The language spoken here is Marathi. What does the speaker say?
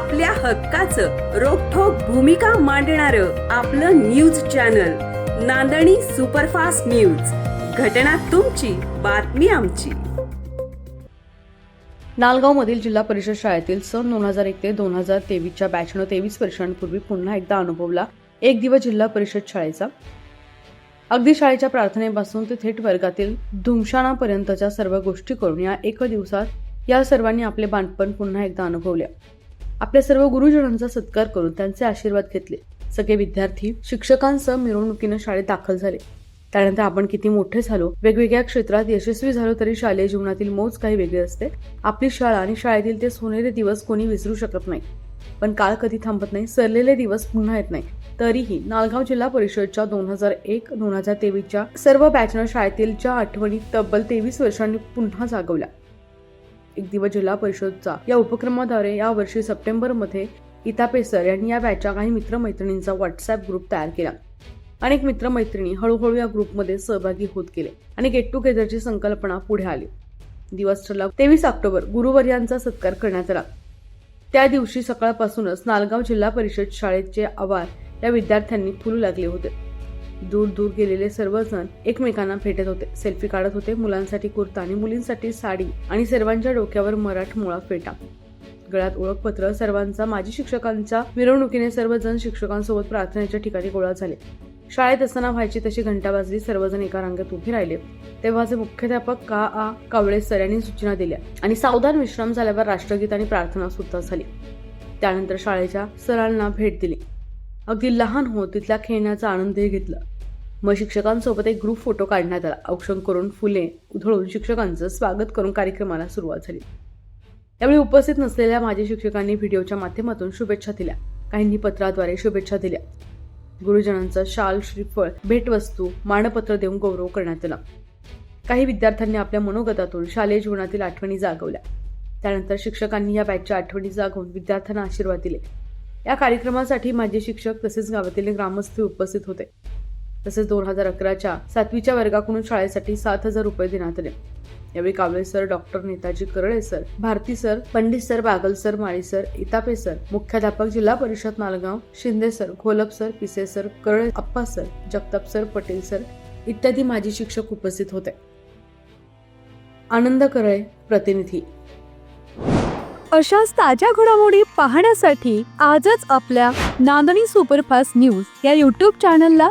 आपल्या हक्काचं रोखोक भूमिका मांडणार आपलं news channel Nandani superfast news. घटना तुमची बातमी आमची. नालगावमधील जिल्हा परिषद शाळेतील सन दोन हजार एक ते दोन हजार तेवीसच्या बॅचनं तेवीस वर्षांपूर्वी पुन्हा एकदा अनुभवला एक दिवस जिल्हा परिषद शाळेचा. अगदी शाळेच्या प्रार्थनेपासून ते थेट वर्गातील धुमशानापर्यंतच्या सर्व गोष्टी करून या एक दिवसात या सर्वांनी आपले बांधपण पुन्हा एकदा अनुभवले. आपल्या सर्व गुरुजनांचा सत्कार करून त्यांचे आशीर्वाद घेतले. सगळे विद्यार्थी शिक्षकांसह मिरवणुकीनं शाळेत दाखल झाले. त्यानंतर आपण किती मोठे झालो वेगवेगळ्या क्षेत्रात यशस्वी झालो तरी शालेय जीवनातील मोज काही वेगळी असते. आपली शाळा आणि शाळेतील ते सोनेरी दिवस कोणी विसरू शकत नाही. पण काळ कधी थांबत नाही सरलेले दिवस पुन्हा येत नाही. तरीही नालगाव जिल्हा परिषदच्या दोन हजार एक दोन हजार तेवीसच्या सर्व बॅचनं शाळेतील ज्या आठवणी तब्बल तेवीस वर्षांनी पुन्हा जागवल्या. एक दिवस जिल्हा परिषदचा. या उपक्रमाद्वारे या वर्षी सप्टेंबरमध्ये इतापेसर यांनी या बॅचच्या काही मित्रमैत्रिणींचा व्हॉट्सअप ग्रुप तयार केला. अनेक मित्रमैत्रिणी हळूहळू या ग्रुपमध्ये सहभागी होत गेले आणि गेट टुगेदरची संकल्पना पुढे आली. दिवस ठरला. तेवीस ऑक्टोबर गुरुवर्यांचा सत्कार करण्यात आला. त्या दिवशी सकाळपासूनच नालगाव जिल्हा परिषद शाळेचे आवार या विद्यार्थ्यांनी फुलू लागले होते. दूर दूर गेलेले सर्वजण एकमेकांना भेटत होते. सेल्फी काढत होते. मुलांसाठी कुर्ता आणि मुलींसाठी साडी आणि सर्वांच्या डोक्यावर मराठमोळा फेटा. गळ्यात ओळखपत्र सर्वांचा माजी शिक्षकांच्या मिरवणुकीने सर्वजण शिक्षकांसोबत प्रार्थनेच्या ठिकाणी गोळा झाले. शाळेत असताना व्हायची तशी घंटा वाजली सर्वजण एका रांगेत उभे राहिले. तेव्हाचे मुख्याध्यापक का आ कावळे सर यांनी सूचना दिल्या आणि सावधान विश्राम झाल्यावर राष्ट्रगीत आणि प्रार्थना सुद्धा झाली. त्यानंतर शाळेच्या सरांना भेट दिली. अगदी लहान होत तिथल्या खेळण्याचा आनंदही घेतला. मग शिक्षकांसोबत एक ग्रुप फोटो काढण्यात आला. औक्षण करून फुले उधळून शिक्षकांचं स्वागत करून कार्यक्रमाला सुरुवात झाली. त्यावेळी उपस्थित नसलेल्या माजी शिक्षकांनी व्हिडिओच्या माध्यमातून शुभेच्छा दिल्या. काहींनी पत्राद्वारे शुभेच्छा दिल्या. गुरुजनांचा शाल श्रीफळ भेटवस्तू मानपत्र देऊन गौरव करण्यात आला. काही विद्यार्थ्यांनी आपल्या मनोगतातून शालेय जीवनातील आठवणी जागवल्या. त्यानंतर शिक्षकांनी या बॅचच्या आठवणी जागवून विद्यार्थ्यांना आशीर्वाद दिले. या कार्यक्रमासाठी माझे शिक्षक तसेच गावातील ग्रामस्थ उपस्थित होते. तसेच दोन हजार अकराच्या सातवीच्या वर्गाकडून शाळेसाठी सात हजार रुपये देण्यात आले. यावेळी Kawale sir doctor Netaji Karale sir Bharati sir Pandit sir Bagal sir Mali sir Itape sir मुख्याध्यापक Zilla Parishad Malgaon Shinde sir Gholap sir Pise sir Karale Appa sir Jagtap sir Patel sir इत्यादी माजी शिक्षक उपस्थित होते. आनंद करळे प्रतिनिधी. अशाच ताज्या घडामोडी पाहण्यासाठी आजच आपल्या नांदणी सुपरफास्ट न्यूज या यूट्यूब चॅनलला